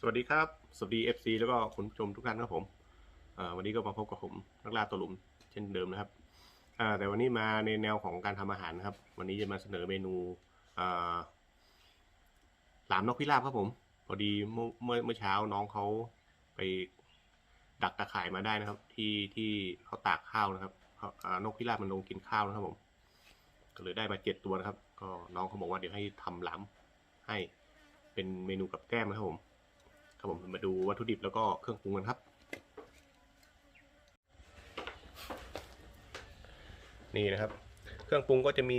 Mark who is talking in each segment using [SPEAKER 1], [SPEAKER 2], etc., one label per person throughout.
[SPEAKER 1] สวัสดีครับ สวัสดี FC แล้วก็คุณผู้ชมทุกท่านครับผมวันนี้ก็มาพบกับผมนักล่าตัวหลุมเช่นเดิมนะครับแต่วันนี้มาในแนวของการทำอาหารนะครับ วันนี้จะมาเสนอเมนูหลามนกพิราบครับผม พอดีเมื่อเมื่อเช้าน้องเขาไปดักตะข่ายมาได้นะครับ ที่ที่เขาตากข้าวนะครับนกพิราบมันลงกินข้าวนะครับผม ก็เลยได้มาเจ็ดตัวนะครับ ก็น้องเขาบอกว่าเดี๋ยวให้ทำหลามให้เป็นเมนูกับแก้มนะครับผม ครับผมมาดูวัตถุดิบแล้วก็เครื่องปรุงกันครับ นี่นะครับ เครื่องปรุงก็จะมี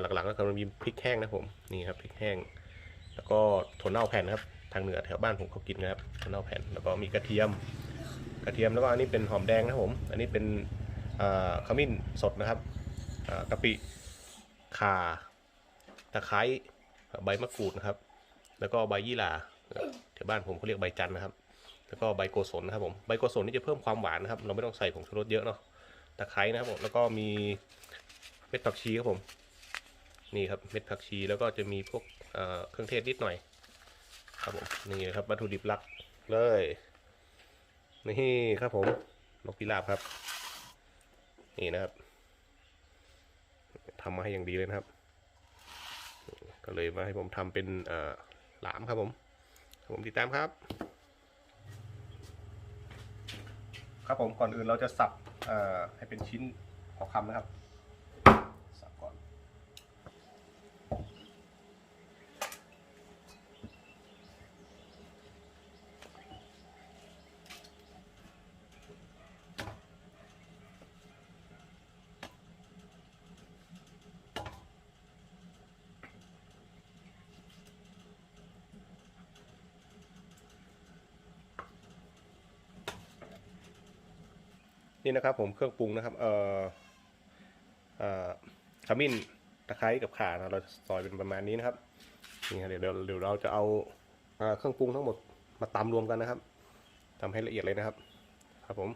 [SPEAKER 1] หลักๆก็คือมีพริกแห้งนะผมนี่ครับพริกแห้ง แล้วก็ถั่วเน่าแผ่นครับ ทางเหนือแถวบ้านผมเขากินนะครับถั่วเน่าแผ่นแล้วก็มีกระเทียม กระเทียมแล้วก็อันนี้เป็นหอมแดงนะผม อันนี้เป็นขมิ้นสดนะครับกะปิข่าตะไคร้ใบมะกรูดนะครับ แล้วก็ใบยี่หร่า แถวบ้านผมเขาเรียกใบจันนะครับ แล้วก็ใบโกศลนะครับผม ใบโกศลนี่จะเพิ่มความหวานนะครับ เราไม่ต้องใส่ผงชูรสเยอะเนาะ ตะไคร้นะครับผม แล้วก็มีเม็ดผักชีครับผม นี่ครับเม็ดผักชี แล้วก็จะมีพวกเเครื่องเทศนิดหน่อย ครับผม นี่ครับวัตถุดิบหลักเลย นี่ครับผม นกพิราบครับ นี่นะครับทำมาให้อย่างดีเลยนะครับ ก็เลยมาให้ผมทำเป็นหลามครับผม ผมติดตามครับ ครับผมก่อนอื่นเราจะสับให้เป็นชิ้นขอคำนะครับ นี่นะครับผมเครื่องปรุงนะครับเอ่อเอ่อขมิ้นตะไคร้กับข่านะเราซอยเป็นประมาณนี้นะครับนี่ครับเดี๋ยวเดี๋ยวเดี๋ยวเราจะเอาเอ่อเครื่องปรุงทั้งหมดมาตำรวมกันนะครับทำให้ละเอียดเลยนะครับ ครับผม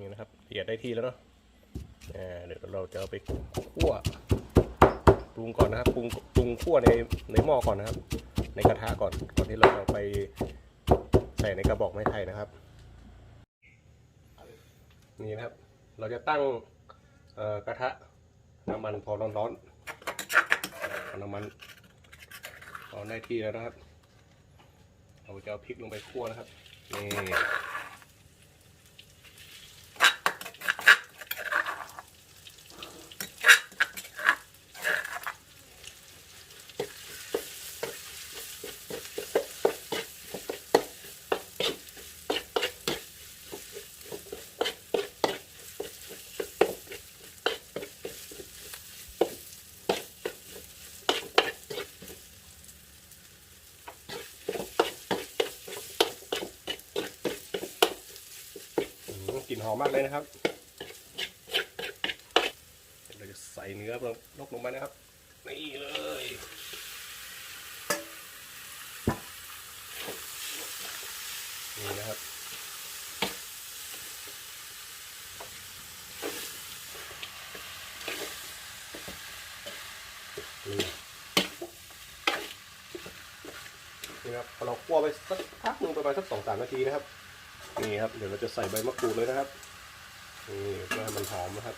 [SPEAKER 1] นี่นะครับละเอียด ได้ที่แล้วเนาะเดี๋ยวเราจะเอาไปคั่วปรุงก่อนนะครับปรุงปรุงคั่วในในหม้อก่อนนะครับ ในกระทะก่อนก่อนที่เราจะไปใส่ในกระบอกไม้ไผ่นะครับ นี่นะครับ เราจะตั้งกระทะน้ำมันพอร้อนๆพอน้ำมันพอได้ที่แล้วนะครับ เราจะเอาพริกลงไปคั่วนะครับนี่ อื มากเลยนะครับเดี๋ยวเราจะใส่เนื้อลงลกลงไปนะครับ นี่เลยนี่นะครับนี่ครับพอเราคั่วไปสักพักหนึ่งประมาณสักสองสามนาทีนะครับ นี่ครับ เดี๋ยวเราจะใส่ใบมะกรูดเลยนะครับ นี่เพื่อให้มันหอมนะครับ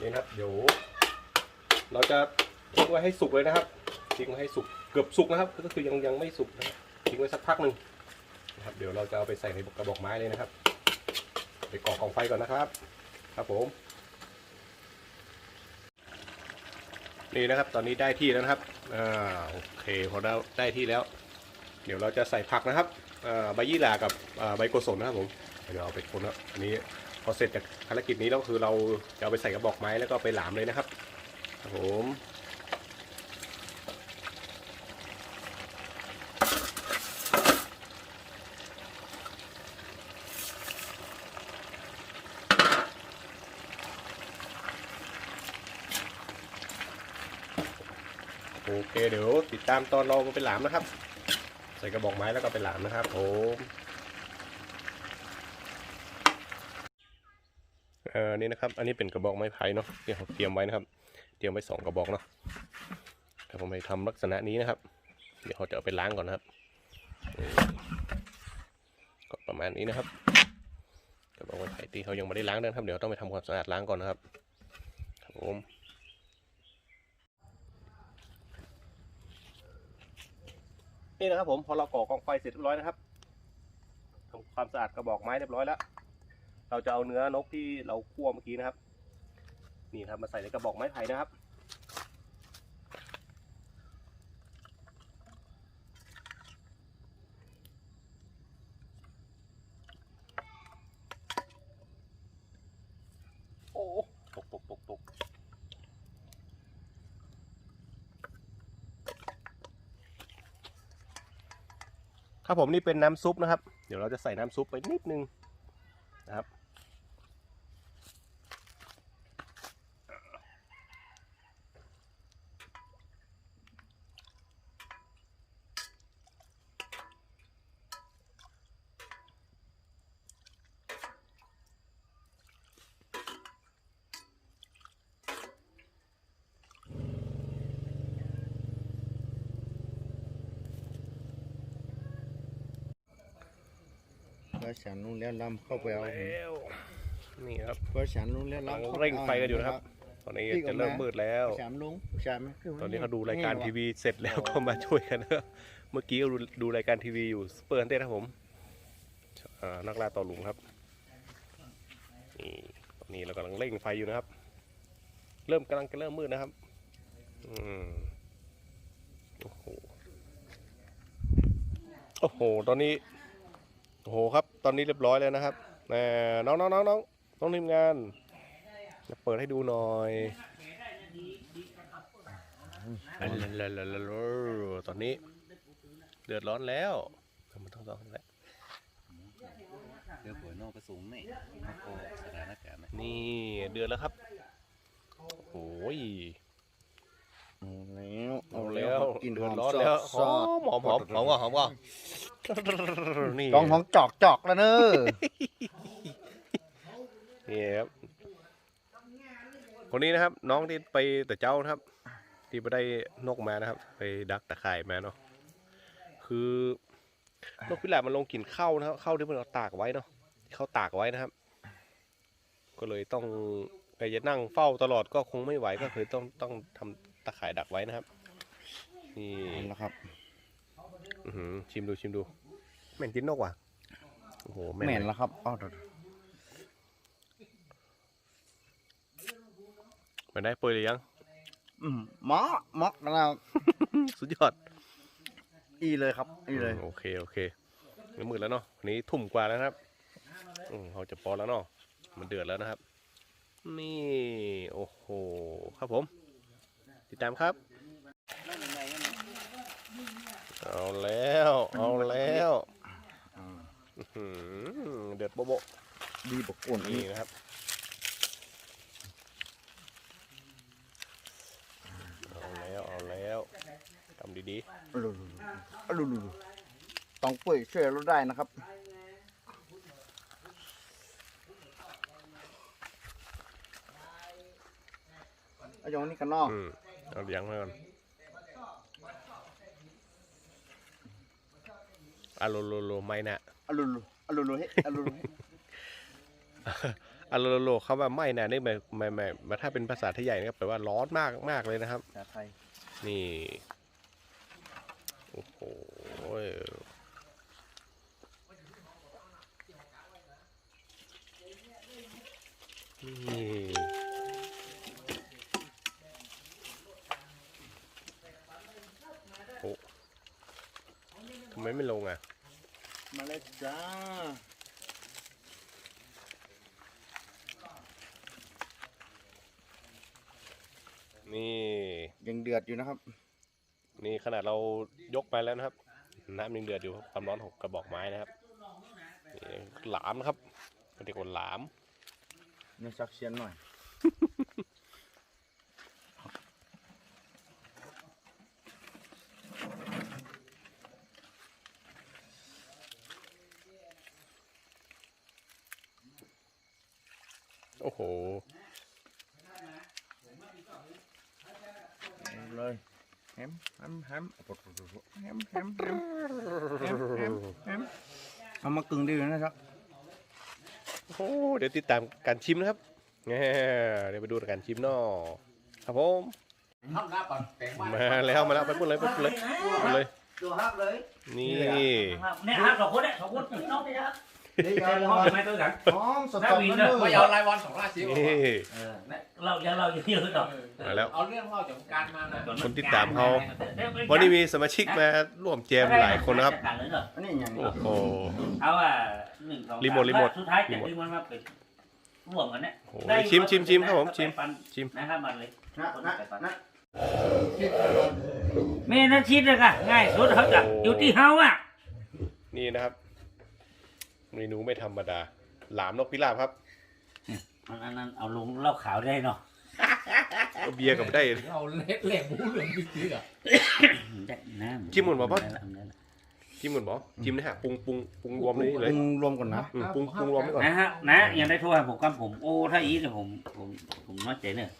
[SPEAKER 1] นี่นะครับ เดี๋ยว เราจะทิ้งไว้ให้สุกเลยนะครับ ทิ้งไว้ให้สุก เกือบสุกนะครับ ก็คือยังยังไม่สุกนะครับทิ้งไว้สักพักหนึ่งนะครับ เดี๋ยวเราจะเอาไปใส่ในกระบอกไม้เลยนะครับ ไปก่อกองไฟก่อนนะครับ ครับผม นี่นะครับ ตอนนี้ได้ที่แล้วนะครับอ่าโอเคพอเราได้ที่แล้ว เดี๋ยวเราจะใส่ผักนะครับอ่าใบยี่หร่ากับอ่าใบโกศลนะครับผมเดี๋ยวเอาไปคนครับอันนี้พอเสร็จจากภารกิจนี้แล้วคือเราจะเอาไปใส่กระบอกไม้แล้วก็ไปหลามเลยนะครับครับผม โอเคเดี๋ยวติดตามตอนเราไปหลามนะครับ ใส่กระบอกไม้แล้วก็ไปหลามนะครับผมเออนี่นะครับ อันนี้เป็นกระบอกไม้ไผ่เนาะที่เขาเตรียมไว้นะครับ เตรียมไว้สองกระบอกเนาะแต่ผมไปทำลักษณะนี้นะครับ เดี๋ยวเขาจะเอาไปล้างก่อนนะครับก็ประมาณนี้นะครับกระบอกไม้ไผ่ที่เขายังไม่ได้ล้างนะครับ เดี๋ยวต้องไปทำความสะอาดล้างก่อนนะครับครับผม นี่นะครับผมพอเราก่อกองไฟเสร็จเรียบร้อยนะครับทำความสะอาดกระบอกไม้เรียบร้อยแล้ว เราจะเอาเนื้อนกที่เราคั่วเมื่อกี้นะครับ นี่ครับมาใส่ในกระบอกไม้ไผ่นะครับ โอ้ตกตกตกตก ครับผมนี่เป็นน้ำซุปนะครับ เดี๋ยวเราจะใส่น้ำซุปไปนิดนึง
[SPEAKER 2] ว่าฉันนู้แล้วลำเข้าไปเอา
[SPEAKER 1] แล้วนี่ครับ
[SPEAKER 2] ว่าฉันนู้แล้ว
[SPEAKER 1] กำลัง
[SPEAKER 2] ลำเข้า
[SPEAKER 1] เร่งไฟกันอยู่นะครับ ตอนนี้จะเริ่มมืดแล้ว
[SPEAKER 2] สามลุงสามขึ้นม
[SPEAKER 1] ตอนนี้เขาดูรายการทีวีเสร็จแล้วก็มาช่วยกันนะครับเมื่อกี้ก็ดูดูรายการทีวีอยู่สเปอร์เต้ครับผมอ่านักล่าต่อหลุมครับ นี่ตอนนี้เรากำลังเร่งไฟอยู่นะครับ เริ่มกำลังจะเริ่มมืดนะครับ อืมโอ้โห โอ้โห ตอนนี้ โอ้โหครับ ตอนนี้เรียบร้อยแล้วนะครับแหมน้องน้องน้องน้องน้องทีมงานจะเปิดให้ดูหน่อยตอนนี้ เดือดร้อนแล้วมันต้องต้องแล้ว
[SPEAKER 3] เรือหัวนอกกระสูงนี่แล้วก็สถานการณ์นะ
[SPEAKER 1] นี่เดือดแล้วครับโอ้ย
[SPEAKER 2] เอาแล้ว
[SPEAKER 1] เอาแล้ว
[SPEAKER 2] กิน
[SPEAKER 1] เดื
[SPEAKER 2] ห
[SPEAKER 1] อ
[SPEAKER 2] อ
[SPEAKER 1] ด
[SPEAKER 2] ม
[SPEAKER 1] ร้อน
[SPEAKER 2] ซอ
[SPEAKER 1] แล้ว
[SPEAKER 2] ด
[SPEAKER 1] หอมหอมหอมหอมก่อนหอมก่อน นี่
[SPEAKER 2] กองของจอกจอกแล้วเนอะ
[SPEAKER 1] นี่ครับคนนี้นะครับ น้องที่ไปแต่เจ้านะครับ ที่ไปได้นกมานะครับ ไปดักตะข่ายมาเนาะคือนกพิราบมันลงกินข้าวนะครับข้าวที่มันเอาตากไว้เนาะที่เขาตากไว้นะครับ ก็เลยต้องไปจะนั่งเฝ้าตลอดก็คงไม่ไหวก็คือต้องต้องทำตะข่ายดักไว้นะครับนี่
[SPEAKER 2] เอาละครับ
[SPEAKER 1] อื้อหือชิมดูชิมดูแม่นกินนกว่ะโอ้โหแม่น
[SPEAKER 2] แม่น
[SPEAKER 1] เลย
[SPEAKER 2] แล้วครับเอาเถอะ
[SPEAKER 1] แม่นได้เปิดหรือยัง
[SPEAKER 2] อืมหมอหมอกนะ
[SPEAKER 1] สุดยอด
[SPEAKER 2] อีเลยครับ อีเลย
[SPEAKER 1] โอเคโอเคเดี๋ยวมืดแล้วเนาะวันนี้ทุ่มกว่าแล้วนะครับอืมเขาจะปอนแล้วเนาะมันเดือดแล้วนะครับ นี่ โอ้โห ครับผม ติดตามครับ เอาแล้ว เอาแล้วอื้อหือเดือดโบะโบะ
[SPEAKER 2] ดีบกอุ่น
[SPEAKER 1] นี่
[SPEAKER 2] นี่
[SPEAKER 1] นะครับเอาแล้วเอาแล้วทำดี
[SPEAKER 2] อลุลุอลุลุต้องป่วยช่วยเราได้นะครับเอาอย่างนี้กันเนอก
[SPEAKER 1] ๆอืมเอาเลี้ยงมาก่อน อะโลโลโลไม่นะ
[SPEAKER 2] อลุลุอลุลุเฮ้อลุลุเฮ้
[SPEAKER 1] อะโลโลโลเขาว่าไม่นะนี่หมายหมายหมายหมายถ้าเป็นภาษาไทยใหญ่นะครับแปลว่าร้อนมากมากเลยนะครับ
[SPEAKER 2] ภาษาไทย
[SPEAKER 1] นี่ โอ้โหนี่โอ้ทำไมไม่ลงอะ
[SPEAKER 2] ม เลยจ้า
[SPEAKER 1] นี่
[SPEAKER 2] ยังเดื อดอยู่นะครับ
[SPEAKER 1] นี่ขนาดเรายกไปแล้วนะครับ น้ำยังเดือดอยู่ครับความร้อนของกระบอกไม้นะครับนี่หลามนะครับเรียกว่าหลาม
[SPEAKER 2] เนื้อซักเชียนหน่อย
[SPEAKER 1] โอ้โห
[SPEAKER 2] เอาเลยแฮมแฮมแฮมแฮมแฮมแฮมแฮมแฮมแฮมแฮมเอามากึ่งดีอยู่นะครับ
[SPEAKER 1] โอ้โหเดี๋ยวติดตามการชิมนะครับแหมเดี๋ยวไปดูการชิมเนาะครับผม
[SPEAKER 4] ทำหน้าปัดแต่งบ้าน
[SPEAKER 1] มาแล้วมาแล้วไปพูดเลยไปพูดเลยพูดเลย
[SPEAKER 4] ตัวฮักเลย
[SPEAKER 1] นี่
[SPEAKER 5] เนี่ยฮะสองคนเนี่ยสองคนน้องเนี่ย ครับ
[SPEAKER 2] นี่
[SPEAKER 5] เจอห้องไม่ต้องกัน
[SPEAKER 2] หอมสดๆนั่นเล
[SPEAKER 4] ไม่เอารายวันสองราศี
[SPEAKER 1] นี่
[SPEAKER 5] เออเรายังเรายู่ที่อื่นต่อ
[SPEAKER 1] มาแล้ว
[SPEAKER 4] เอาเรื่องเล่าจากการมานะ
[SPEAKER 1] คนติดตามเขาวันนี้มีสมาชิกมาร่วมเจมหลายคนนะครับโอ้โห
[SPEAKER 5] เอาอะหนึ่งสอง
[SPEAKER 1] รีโมทรีโมท
[SPEAKER 5] สุดท้ายจะดึงมันมาเป็นร่วมกันเนี่ย
[SPEAKER 1] โอ้ชิมชิมชิมครับผมชิมชิม
[SPEAKER 5] นะครับมันเลย
[SPEAKER 2] นะนะนะ
[SPEAKER 5] เมนันชิดเลยค่ะง่ายสุดเขาจะอยู่ที่เฮาอะ
[SPEAKER 1] นี่นะครับ เมนูไม่ธรรมดา หลามนกพิราบครับ
[SPEAKER 5] อันนั้นเอาลงเหล้าขาวได้เนาะ
[SPEAKER 1] เอาเบียร์กับได้
[SPEAKER 4] เราเล็กเล็กหมูเหลืองบิ๊กบิ๊กอะ
[SPEAKER 5] ได้น้ำ
[SPEAKER 1] จิ้มหมดบ่ปะ
[SPEAKER 5] ได้ละได้ละ
[SPEAKER 1] จิ้มก่อนบอจิ้มนะฮะปรุงปรุงปรุงรวมเลยเลย
[SPEAKER 2] ปรุงรวมก่อนนะ
[SPEAKER 1] อืมปรุงปรุงรวมไว้ก่อน
[SPEAKER 5] นะฮะนะยังได้โทรหาผมกับผมโอ้ถ้าอีเนี่ยผมผมผมน้อยใจเนี่ย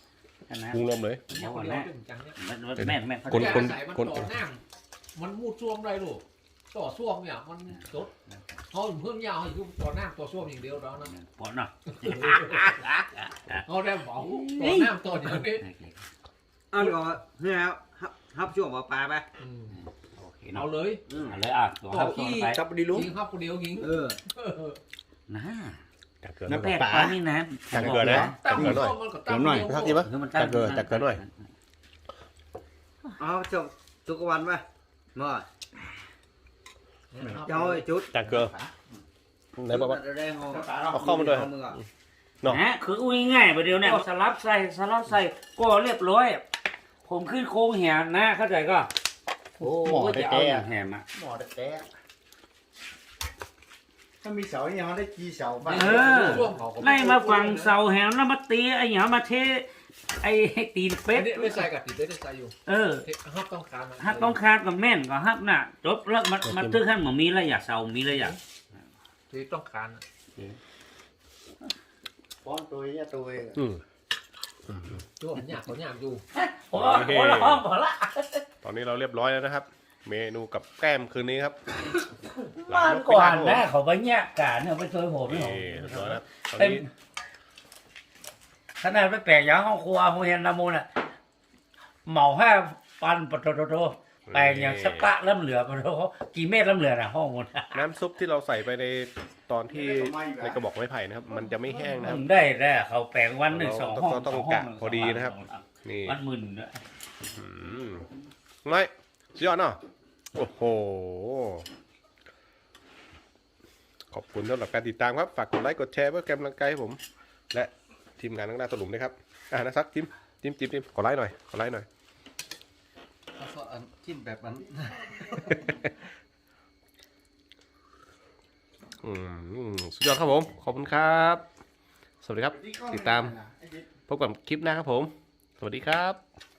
[SPEAKER 5] ท่านนะ
[SPEAKER 1] ปรุงรวมเลย
[SPEAKER 5] เดี๋ยวก่อน
[SPEAKER 4] เดียว
[SPEAKER 5] นะ
[SPEAKER 4] ถึงจังเนี่ย
[SPEAKER 5] มันมันแม่นแม่นเขา
[SPEAKER 1] คน
[SPEAKER 5] จะ
[SPEAKER 1] คน
[SPEAKER 4] ใส่มัน
[SPEAKER 1] คน
[SPEAKER 4] ต่อหน้ามันมูดซ่วมได้ลูกต่อซ่วมเนี่ยมันจด เขาเพิ่มยาวอยู่ต่อหน้าต่อซ่วมอย่างเดียวแล้วนะ
[SPEAKER 5] ปวดเนาะ
[SPEAKER 4] เขาได้บอกต่อหน้าต่ออย่างนี้
[SPEAKER 6] อันก็เนี่ยครับครับช่วงปลาปลาไป
[SPEAKER 5] โอเค
[SPEAKER 4] เอา
[SPEAKER 5] เนาะ
[SPEAKER 4] เลย
[SPEAKER 5] เอาเลยอะตัวครับตัวไป
[SPEAKER 2] ครับดีลุง
[SPEAKER 4] ยิงครับคนเดียวยิง
[SPEAKER 6] เออ
[SPEAKER 5] นะ
[SPEAKER 1] จากเกลือ
[SPEAKER 2] น้ำ
[SPEAKER 1] หน่อย
[SPEAKER 5] แปดปลานี่นะ
[SPEAKER 1] จังเกลือนะ
[SPEAKER 4] ตั้งซ่วมมันก็ตั้ง
[SPEAKER 2] หน่อย
[SPEAKER 4] เดีว
[SPEAKER 1] ทักทีปะ
[SPEAKER 5] คือมัน
[SPEAKER 1] จักเกลือจักเกลือหน่อย
[SPEAKER 6] เอาจบทุกวันไปมา เจ้าไอ้จุด
[SPEAKER 1] จากเกลือไหนบอกว่า
[SPEAKER 6] จะได้ห้อง
[SPEAKER 1] เอาเข้ามาด้วย
[SPEAKER 6] มือก่อน
[SPEAKER 1] เนาะ
[SPEAKER 5] นะคืออุ้ยง่ายประเดี๋ยวเนี่ยสลับใส่สลับใส่ก็เรียบร้อย ผมขึ้นโค้งแหมนะเข้าใจก็
[SPEAKER 2] โอ้หมอ
[SPEAKER 5] ก็จะ
[SPEAKER 2] แท้
[SPEAKER 5] เอาอย่างแหมอะ
[SPEAKER 2] ๆหมอแท้ๆ ถ้ามีเสาอย่างเขาได้กี่เสาบ้าง
[SPEAKER 5] เออ
[SPEAKER 4] ซ่วมเขาก็
[SPEAKER 5] ไล่มาฝั่งเสาแหมแล้วมาตีไอ้หยามาเทไอ้ตีนเป็ด
[SPEAKER 4] ไม่ได้ใส่กับติดได้ใส่อยู่
[SPEAKER 5] เออ
[SPEAKER 4] ฮับต้องการมัน
[SPEAKER 5] ฮักต้องคาดกับแม่นก็ฮักน่ะจบแล้วมันมันตึ้งขั้นหมอมีระยะเสามีระยะ
[SPEAKER 4] ที่ต้องการ
[SPEAKER 2] ป้อนตัวเนี่ยตัวเอง
[SPEAKER 1] อืม
[SPEAKER 4] ช่วงหยาบเขาหยาบอยู่
[SPEAKER 5] โอ้โหโอ้โหพอละ
[SPEAKER 1] ตอนนี้เราเรียบร้อยแล้วนะครับ เมนูกับแกล้มคืนนี้ครับ
[SPEAKER 5] บ้านก่อนนะเขาไปแยกกันเนี่ยไปช่วยผม
[SPEAKER 1] นี่
[SPEAKER 5] นี่
[SPEAKER 1] เรียบร้อยแล้วตอน
[SPEAKER 5] เต็ม
[SPEAKER 1] นี้
[SPEAKER 5] ขนาดไปแปลงอย่างห้องครัวผมเห็นนามูน่ะเหมาห้าปันปะโตโตโตแปลงอย่างสักกะเริ่มเหลือปะโตกี่เมตรเริ่มเหลือน่ะห้องมัน
[SPEAKER 1] น้ำซุปที่เราใส่ไปในตอนที่ในกระบอกไม้ไผ่นะครับ มันจะไม่แห้งนะครับ
[SPEAKER 5] ได้ได้เขาแปลงวันหนึ่งสองห้อง
[SPEAKER 1] ต้อง
[SPEAKER 5] สห้
[SPEAKER 1] กะพอดีนะครับ นี่
[SPEAKER 5] วันหมื่นด้วย
[SPEAKER 1] อืมน้อย สุดยอดเนาะโอ้โห ขอบคุณสำหรับการติดตามครับ ฝากกดไลค์กดแชร์เพื่อกำลังใจให้ผม และทีมงานนักดาตะลุมด้วยครับ อ่านะซักจิ้มจิ้มจิ้มจิ้มขอไลค์หน่อยขอไลค์หน่อย
[SPEAKER 3] เอาซอสอันจิ้มแบบอัน
[SPEAKER 1] อืมสุดยอดครับผม ขอบคุณครับ สวัสดีครับ ติดตามพบกับคลิปหน้าครับผม สวัสดีครับ